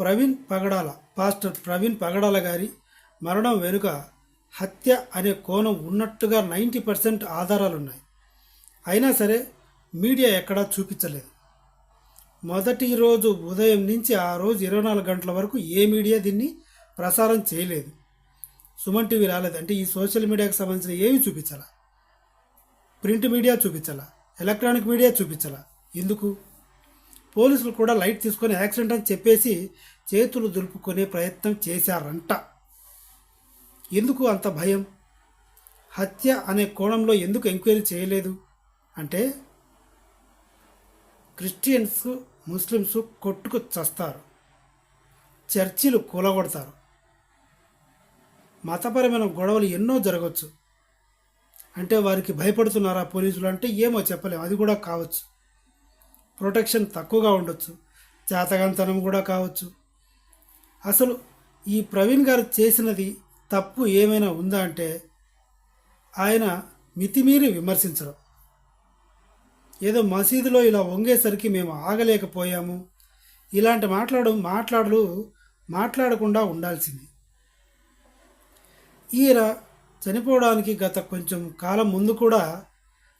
Praveen Pagadala pastor Praveen Pagadala గారి మరణం వెనుక హత్య అనే కోణం ఉన్నట్టుగా నైంటీ పర్సెంట్ ఆధారాలు ఉన్నాయి అయినా సరే మీడియా ఎక్కడా చూపించలేదు. మొదటి రోజు ఉదయం నుంచి ఆ రోజు ఇరవై నాలుగు గంటల వరకు ఏ మీడియా దీన్ని ప్రసారం చేయలేదు. సుమన్ టీవీ రాలేదు. అంటే ఈ సోషల్ మీడియాకి సంబంధించిన ఏవి చూపించాలా? ప్రింట్ మీడియా చూపించాలా? ఎలక్ట్రానిక్ మీడియా చూపించాలా? ఎందుకు? పోలీసులు కూడా లైట్ తీసుకొని యాక్సిడెంట్ అని చెప్పేసి చేతులు దులుపుకునే ప్రయత్నం చేశారంట. ఎందుకు అంత భయం? హత్య అనే కోణంలో ఎందుకు ఎంక్వైరీ చేయలేదు? అంటే క్రిస్టియన్స్ ముస్లిమ్స్ కొట్టుకు చస్తారు. చర్చిలు కూలగొడతారు. మతపరమైన గొడవలు ఎన్నో జరగవచ్చు అంటే వారికి భయపడుతున్నారా పోలీసులు అంటే ఏమో చెప్పలేము అది కూడా కావచ్చు. ప్రొటెక్షన్ తక్కువగా ఉండొచ్చు. జాతకంతనం కూడా కావచ్చు. అసలు ఈ ప్రవీణ్ గారు చేసినది తప్పు ఏమైనా ఉందా అంటే ఆయన మితిమీరి విమర్శించడం. ఏదో మసీదులో ఇలా వంగేసరికి మేము ఆగలేకపోయాము. ఇలాంటి మాట్లాడు మాట్లాడలు మాట్లాడకుండా ఉండాల్సింది. ఈయన చనిపోవడానికి గత కొంచెం కాలం ముందు కూడా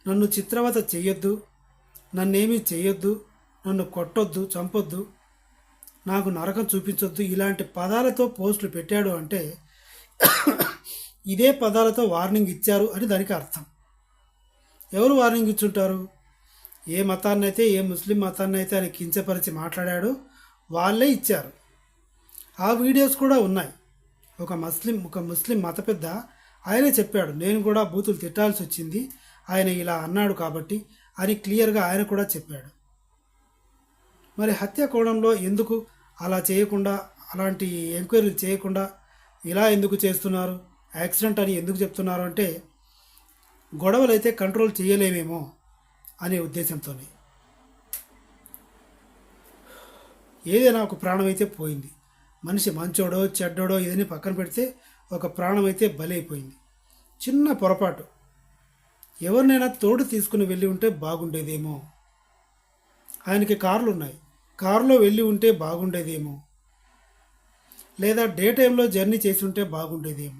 నన్ను చిత్రవత చెయ్యొద్దు నన్నేమీ చేయొద్దు నన్ను కొట్టొద్దు చంపొద్దు నాకు నరకం చూపించొద్దు ఇలాంటి పదాలతో పోస్టులు పెట్టాడు అంటే ఇదే పదాలతో వార్నింగ్ ఇచ్చారు అని దానికి అర్థం. ఎవరు వార్నింగ్ ఇచ్చుంటారు? ఏ మతాన్ని అయితే ఏ ముస్లిం మతాన్ని అయితే ఆయన కించపరిచి మాట్లాడాడో వాళ్ళే ఇచ్చారు. ఆ వీడియోస్ కూడా ఉన్నాయి. ఒక ముస్లిం ఒక ముస్లిం మత పెద్ద ఆయనే చెప్పాడు నేను కూడా బూతులు తిట్టాల్సి వచ్చింది ఆయన ఇలా అన్నాడు కాబట్టి అని క్లియర్గా ఆయన కూడా చెప్పాడు. మరి హత్య కోణంలో ఎందుకు అలా చేయకుండా అలాంటి ఎంక్వైరీలు చేయకుండా ఇలా ఎందుకు చేస్తున్నారు యాక్సిడెంట్ అని ఎందుకు చెప్తున్నారు అంటే గొడవలు అయితే కంట్రోల్ చేయలేమేమో అనే ఉద్దేశంతో ఏదైనా ఒక ప్రాణం అయితే పోయింది. మనిషి మంచోడో చెడ్డోడో ఏదైనా పక్కన పెడితే ఒక ప్రాణం అయితే బలైపోయింది. చిన్న పొరపాటు. ఎవరినైనా తోడు తీసుకుని వెళ్ళి ఉంటే బాగుండేదేమో. ఆయనకి కార్లు ఉన్నాయి కారులో వెళ్ళి ఉంటే బాగుండేదేమో. లేదా డే టైంలో జర్నీ చేసి ఉంటే బాగుండేదేమో.